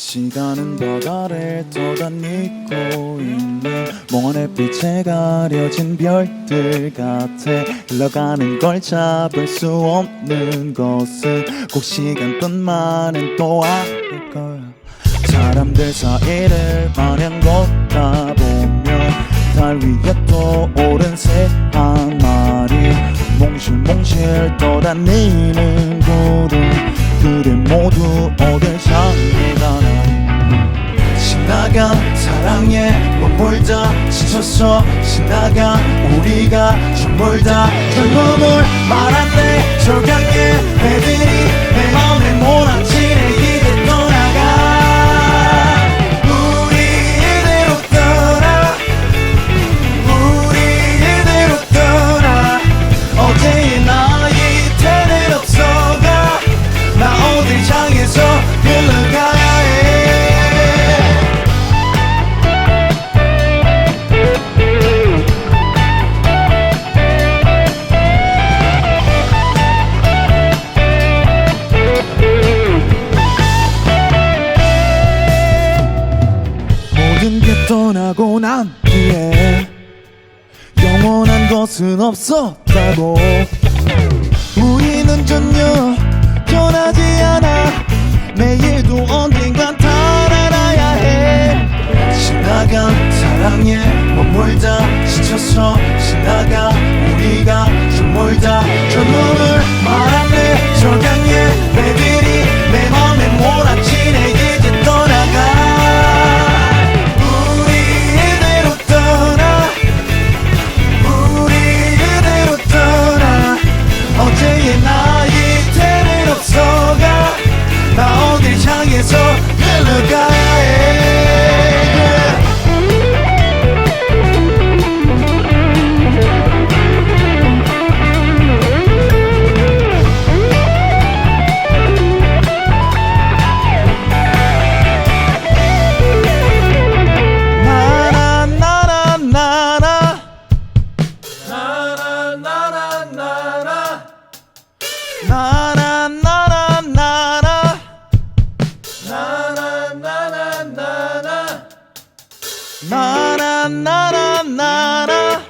시간은 바다를 떠다니고 있는 멍한 햇빛에 가려진 별들 같아. 흘러가는 걸 잡을 수 없는 것은 꼭 시간뿐만은 또 아닐 거야. 사람들 사이를 마냥 걷다 보면 달 위에 떠오른 새 한 마리 몽실몽실 떠다니는 구름. 그들 모두 어딜 나가 사랑에 머물다 지쳤어. 신나가 우리가 전부 다. 젊음을 말한대 저강의 배들이 떠나고 난 뒤에 영원한 것은 없었다고 나나나나